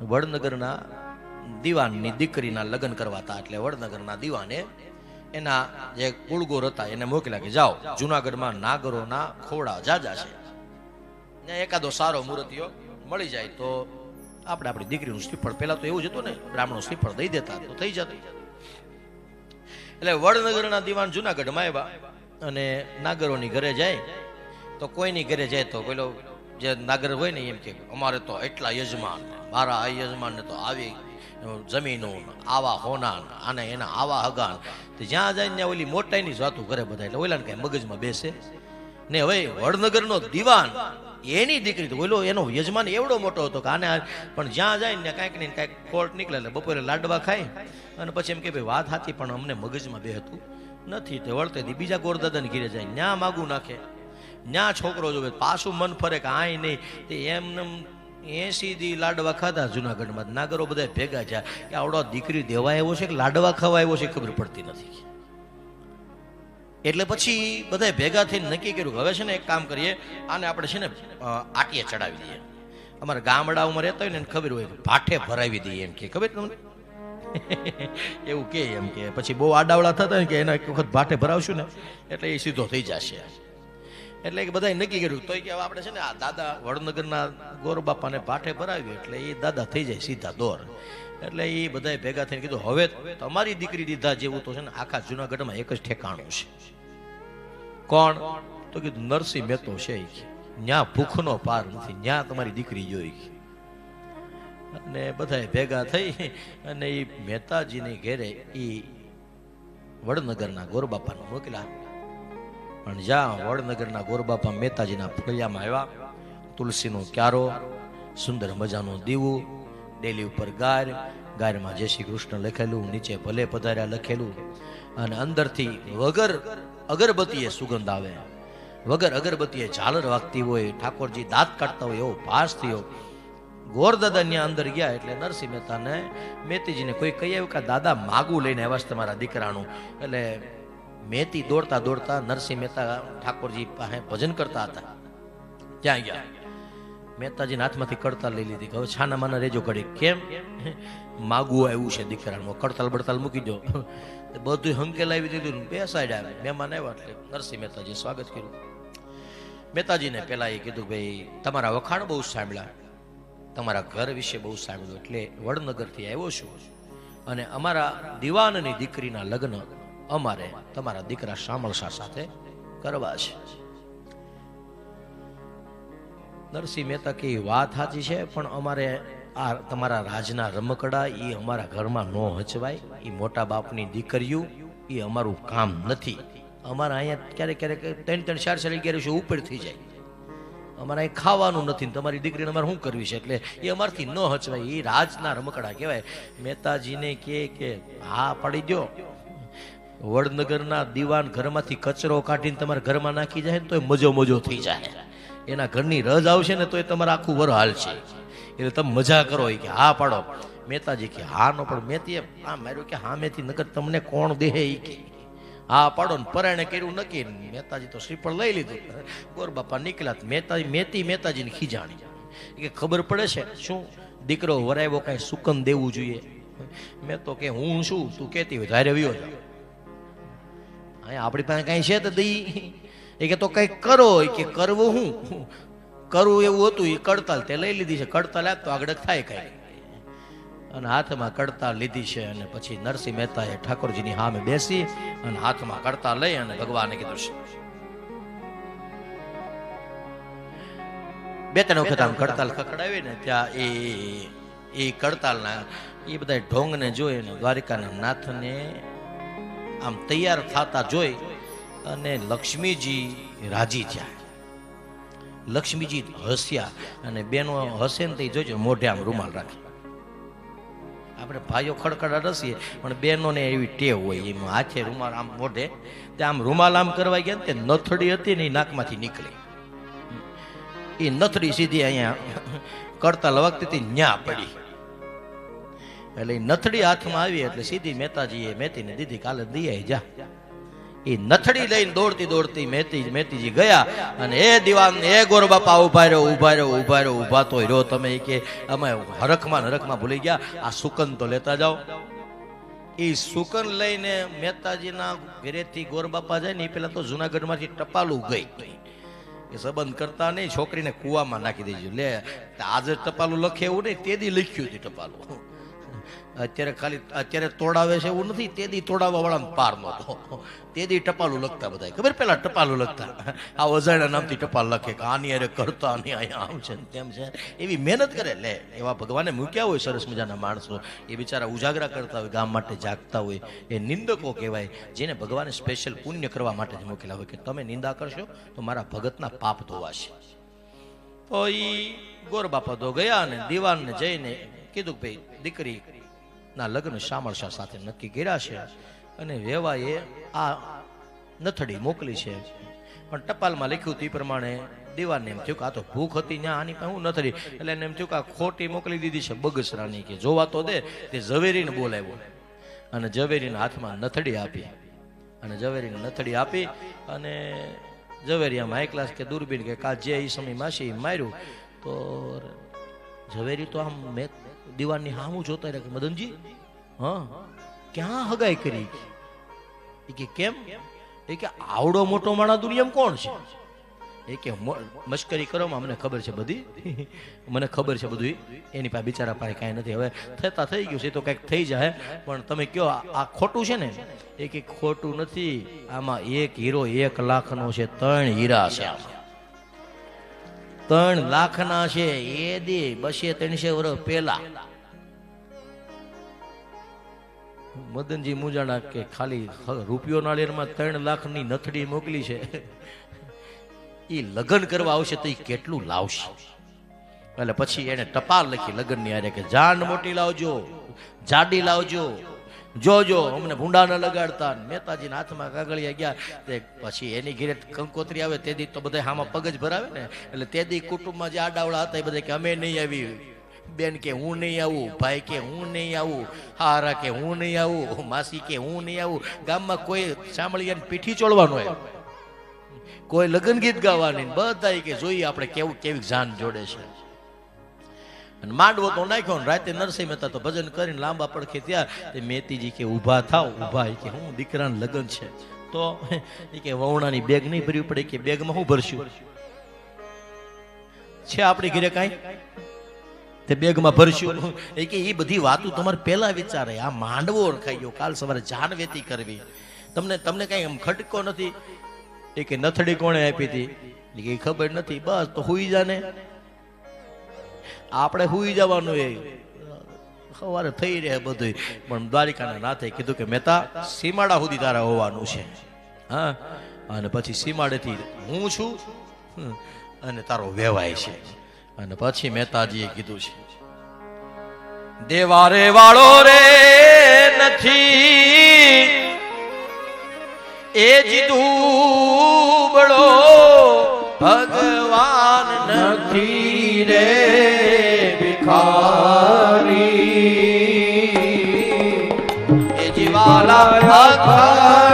વડનગરના દીવાનની દીકરીના લગ્ન કરવા હતા એટલે વડનગરના દીવાને એના જે કુળગોર હતા એને મોકલ્યા કે જાઓ, જુનાગઢમાં નાગરોના ખોડા જાજા છે. ને એકાદો સારો મૂર્તિઓ મળી જાય તો આપણે આપણી દીકરીનું શ્રીફળ. પહેલા તો એવું જ હતું ને, બ્રાહ્મણો શ્રીફળ દઈ દેતા તો થઈ જતું. એટલે વડનગરના દીવાન જુનાગઢમાં આવ્યા અને નાગરોની ઘરે જાય. તો કોઈની ઘરે જાય તો પેલો જે નાગર હોય ને એમ કે, અમારે તો એટલા યજમાન મારા આ યજમાનને તો આવી જમીનો, આવા હોના અને એના આવા હગાન. તો જ્યાં જાય ત્યાં ઓલી મોટાઈની જ વાતું કરે બધા. એટલે ઓલાને કઈ મગજમાં બેસે. ને હવે વડનગરનો દીવાન, એની દીકરી તો ઓલો એનો યજમાન એવડો મોટો હતો કે આને પણ જ્યાં જાય ને કાંઈક ને કાંઈક કોર્ટ નીકળે એટલે બપોરે લાડવા ખાય. અને પછી એમ કે ભાઈ વાત હતી પણ અમને મગજમાં બે હતું. નથી, તે વળતે દી બીજા ગોરદાદાને ઘીરે જાય. ન્યા માગું નાખે. ન્યા છોકરો જોવે, પાછું મન ફરે કે આય નહીં. તે એમને એસી દી લાડવા ખાધા જુનાગઢમાં. નાગરો બધા ભેગા છે કે આવડો દીકરી દેવા આવ્યો છે કે લાડવા ખાવા આવ્યો છે ખબર પડતી નથી. એટલે પછી બધા ભેગા થઈને નક્કી કર્યું હવે છે ને એક કામ કરીએ, આને આપણે છે ને આટીએ ચડાવી દઈએ. અમારા ગામડાઓમાં રહેતા હોય ને એને ખબર હોય, ભાઠે ભરાવી દઈએ એમ કે. ખબર તમને? એવું કે એમ કે. પછી બહુ આડાવડા થતા કે એના એક વખત ભાઠે ભરાવશું ને, એટલે એ સીધો થઈ જશે. એટલે કે બધાએ નક્કી કર્યું. તો કે આપણે છે ને આ દાદા વડનગરના ગોરબાપાને ભાઠે ભરાવ્યું એટલે એ દાદા થઈ જાય સીધા દોર. એટલે એ બધાએ ભેગા થઈને કીધું, હવે તમારી દીકરી દીધા જેવું તો છે ને આખા જુનાગઢમાં એક જ ઠેકાણું છે. કોણ? તો કીધું, નરસિંહ મહેતો છે ન્યા ભૂખનો પાર નથી, ન્યા તમારી દીકરી જોઈ અને બધાએ ભેગા થઈ અને એ મહેતાજીની ઘેરે એ વડનગરના ગોરબાપાને મોકલ્યા. પણ જ્યાં વડનગરના ગોરબાપા મહેતાજીના ફળિયામાં આવ્યા, તુલસીનો ક્યારો, સુંદર મજાનું દીવું, ડેલી ઉપર ગાર ગારમાં જય શ્રી કૃષ્ણ લખેલું, નીચે ભલે પધાર્યા લખેલું, અને અંદરથી વગર અગરબત્તીએ સુગંધ આવે. વગર અગરબત્તીએ ઝાલર વાગતી હોય, ઠાકોરજી દાંત કાઢતા હોય એવો ભાસ થયો. ગોરદાદાની અંદર ગયા એટલે નરસિંહ મહેતાને મેતીજીને કોઈ કહી આવ્યું કે, દાદા, માગું લઈને આવ્યા છે તમારા દીકરાનું. એટલે મેતી દોડતા દોડતા નરસિંહ મહેતા ઠાકોરજી પાસે ભજન કરતા હતા. ત્યાં ગયા. મહેતાજીના હાથમાંથી કડતાલ લઈ લીધી. હવે છાના માના રેજો ઘડી કેમ? માગું આવ્યું છે દીકરાનું. કડતાલ બડતાલ મૂકી દો. બધું હંકેલાવી દીધું બે સાઈડ આવે. મહેમાન આવ્યા એટલે નરસિંહ મહેતાજી સ્વાગત કર્યું. મહેતાજીને પહેલાં એ કીધું ભાઈ, તમારા વખાણ બહુ સાંભળ્યા. તમારા ઘર વિશે બહુ સાંભળ્યું. એટલે વડનગરથી આવ્યો છું. અને અમારા દીવાનની દીકરીના લગ્ન અમારે તમારા દીકરા શામળશા સાથે કરવા છે. નરસિંહ મહેતા કે વાત સાચી છે, પણ અમારે આ તમારા રાજના રમકડા એ અમારા ઘરમાં ન હચવાય. એ મોટા બાપની દીકરીઓ એ અમારું કામ નથી. અમારા અહીંયા ક્યારેક ક્યારેક ત્રણ ત્રણ ચાર ચાર અગિયાર છે ઉપર થઈ જાય. અમારે અહીં ખાવાનું નથી તમારી દીકરીને અમારે શું કરવી છે? એટલે એ અમારથી ન હચવાય. એ રાજના રમકડા કહેવાય. મહેતાજીને કે હા, પાડી દો વડનગરના દીવાન ઘરમાંથી કચરો કાઢીને તમારા ઘરમાં નાખી જાય ને તો મજો મજો થઈ જાય. એના ઘરની રજ આવશે ને તો એ તમારે આખું વર હાલશે. એટલે તમે મજા કરો એ કે, હા, પાડો. મહેતાજી કે, હા, નો, પણ મેતી આ માર્યું કે, હા, મેથી નગર તમને કોણ દેહે એ કે? હા, પાડો ને, પરાણે કર્યું નક્કી. મહેતાજી તો શ્રીફળ લઈ લીધું. ગોર બાપા નીકળ્યા મહેતાજી, મેતી મહેતાજીને ખીજાણી. કે, ખબર પડે છે, શું દીકરો વરાવ્યો કાંઈ સુકન દેવું જોઈએ? મેં તો કે, હું શું? તું કહેતી હોય ધારે વ્યો અહીંયા આપણી પાસે કાંઈ છે તો દઈ એ કે તો કંઈક કરો કે કરવું હું? કરવું એવું હતું, એ કડતાલ તે લઈ લીધી છે. કડતાલ આપ તો આગળ થાય કાંઈ. અને હાથમાં કડતાલ લીધી છે અને પછી નરસિંહ મહેતાએ ઠાકોરજીની સામે બેસી અને હાથમાં કડતાલ લઈ અને ભગવાને કીધું છે. બે ત્રણ વખત આમ કડતાલ ખકડાવી ને ત્યાં એ એ કડતાલના એ બધા ઢોંગને જોઈને દ્વારિકાના નાથને આમ તૈયાર થતા જોઈ અને લક્ષ્મીજી રાજી થયા. લક્ષ્મીજી હસ્યા અને બેનો હસે ને તે જોજો મોઢે આમ રૂમાલ રાખે. આપણે ભાઈઓ ખડખડા રસીએ, પણ બહેનોને એવી ટેવ હોય, એમ હાથે રૂમાલ આમ મોઢે, તે આમ રૂમાલ આમ કરવા ગયા ને તે નથડી હતી ને એ નાકમાંથી નીકળી. એ નથડી સીધી અહીંયા કરતા વખતે ન્યા પડી. એટલે નથડી હાથમાં આવી એટલે સીધી મહેતાજીએ મેતીને દીધી, કાલે દઈ જા. એ નથડી લઈને દોડતી દોડતી મેતી મેતીજી ગયા અને એ દિવાન એ ગોર બાપા ઊભા રહ્યો ઊભા રહ્યો ઊભા રહ્યો ઊભા તો રહ્યો. તમે કે અમે હરખમાં હરખમાં ભૂલી ગયા, આ સુકન તો લેતા જાઓ. એ સુકન લઈને મહેતાજીના ઘરેથી ગોરબાપા જાય ને એ પેલા તો જુનાગઢમાંથી ટપાલું ગઈ. એ સંબંધ કરતા નહીં, છોકરીને કૂવામાં નાખી દેજો લે, આજે ટપાલું લખે એવું નહીં, તે દી લખ્યું હતું ટપાલું. અત્યારે ખાલી, અત્યારે તોડાવે છે એવું નથી, તે દી તોડાવવા વાળા પાર નહોતો તે દી ટપાલું લખતા બધા ખબર પેલા ટપાલું લખતા? આ અજાણ્યા નામથી ટપાલ લખે કે આની અરે કરતા, આની અહીંયા આમ છે તેમ છે. એવી મહેનત કરે. લે, એવા ભગવાને મૂક્યા હોય સરસ મજાના માણસો. એ બિચારા ઉજાગરા કરતા હોય, ગામ માટે જાગતા હોય. એ નિંદકો કહેવાય, જેને ભગવાને સ્પેશિયલ પુણ્ય કરવા માટે જ મૂકેલા હોય કે તમે નિંદા કરશો તો મારા ભગતના પાપ ધોવાશે. તો એ ગોર બાપા તો ગયા અને દીવાનને જઈને કીધું કે ભાઈ, દીકરી ના લગ્ન શામળશા સાથે નક્કી કર્યા છે અને વેવાએ આ નથડી મોકલી છે. પણ ટપાલમાં લખ્યું તે પ્રમાણે દીવાનને એમ થયું કે આ તો ભૂખ હતી ત્યાં આની પાસે હું નથડી. એટલે એને એમ થયું કે આ ખોટી મોકલી દીધી છે બગસરાની કે જોવા તો દે તે ઝવેરીને બોલાવ્યો. અને ઝવેરીના હાથમાં નથડી આપી. અને ઝવેરીને નથડી આપી અને ઝવેરી આમ હાઈ ક્લાસ કે દૂરબીન કે કા જે એ સમયમાં છે એ માર્યું. તો ઝવેરી તો આમ મેં દીવાનની હામું જોતા રહ્યા મદનજી, હા? ક્યાં હગાઈ કરી એ કે કેમ? એ કે આવડો મોટો માણા દુનિયામાં કોણ છે? એ કે મશ્કરી કરો મને ખબર છે બધી. મને ખબર છે બધું એની પાસે બિચારા પાસે કાંઈ નથી. હવે થતા થઈ ગયું છે તો કંઈક થઈ જાય પણ તમે આ આ ખોટું છે ને? એ કે ખોટું નથી. આમાં એક હીરો એક લાખનો છે, ત્રણ હીરા છે આમાં. ત્રણ લાખના છે, એ દે બસે ત્રણસે વર્ષ પહેલા. મદનજી મુજાણા કે ખાલી રૂપિયો નાળિયેરમાં ત્રણ લાખની નથડી મોકલી છે. એ લગ્ન કરવા આવશે તો એ કેટલું લાવશે? એટલે પછી એને ટપાલ લખી લગ્નની આરે કે જાન મોટી લાવજો, જાડી લાવજો. જોજો અમને ભૂંડા ન લગાડતા. મહેતાજીના હાથમાં કાગળિયા ગયા. તે પછી એની ઘેરે કંકોત્રી આવે, તે દી તો બધા હામાં પગ જ ભરાવે ને. એટલે તે દી કુટુંબમાં જે આડાવડા હતા એ બધા કે, અમે નહીં આવી. બેન કે, હું નહીં આવું. ભાઈ કે, હું નહીં આવું. હારા કે, હું નહીં આવું. માસી કે, હું નહીં આવું. ગામમાં કોઈ સાંભળી પીઠી ચોળવાનું હોય. કોઈ લગ્ન ગીત ગાવાની બધા કે, જોઈએ આપણે કેવું કેવી જાન જોડે છે. અને માંડવો તો નાખ્યો ને રાતે નરસિંહ મહેતા તો ભજન કરીને લાંબા પડખે ત્યાં તે મેતીજી કે ઊભા થાવ ઊભા કે, હું દીકરાનું લગ્ન છે. તો એ કે વવણાની બેગ નહીં ભરવી પડે. કે, બેગમાં હું ભરશું? છે આપણી ઘરે કાંઈ? તે બેગમાં ભરશું? એ કે એ બધી વાતો તમારે પહેલા વિચારે. આ માંડવો ઓળખાઈ ગયો, કાલ સવારે જાનવેતી કરવી. તમને તમને કઈ એમ ખટકો નથી? એ કે, નથડી કોણે આપી હતી એ ખબર નથી. બસ, તો હુઈ જાને. આપણે હુઈ જવાનું એ. સવારે થઈ રહે બધું પણ દ્વારિકાના નાથે કીધું કે મહેતા, સીમાડા સુધી તારા હોવાનું છે. હા? અને પછી સીમાડેથી હું છું અને તારો વેવાય છે. અને પછી મહેતાજીએ કીધું છે, દેવારે વાળો રે નથી, એ જ બળો ભગવાન નથી. રે ભિખારી એ જીવાલા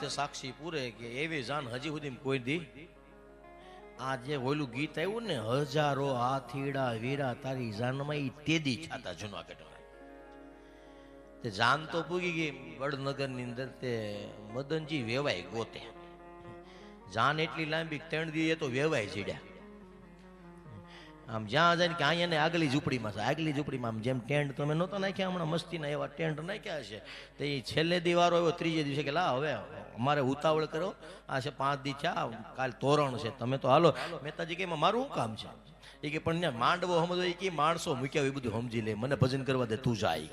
વાર્તા સાક્ષી પૂરે કે એવી જાન હજી સુધી કોઈ દી. આ જે ઓલું ગીત આવ્યું ને, હજારો હાથીડા વીરા તારી જાનમાં ઈ તેદી છાતા જુનાગઢ તે જાન તો પૂગી ગઈ વડનગરની અંદર તે મદનજી વેવાય ગોતે. જાન એટલી લાંબી ત્રણ દી તો વેવાય જીડ્યા. આમ જ્યાં જાય કે અહીંયા એને આગલી ઝૂંપડીમાં છે. આગલી ઝૂંપડીમાં આમ જેમ ટેન્ટ તમે નહોતો નાખ્યા, હમણાં મસ્તીના એવા ટેન્ટ નાખ્યા છે. તો એ છેલ્લે દિવારો આવ્યો, ત્રીજે દિવસે કે લા, હવે અમારે ઉતાવળ કરો. આ છે પાંચ દી ચા, કાલ તોરણ છે. તમે તો હાલો. મહેતાજી કે મારું શું કામ છે? એ કે, પણ માંડવો સમજો. એ કે માણસો મૂક્યા એ બધું સમજી લે. મને ભજન કરવા દે, તું જાય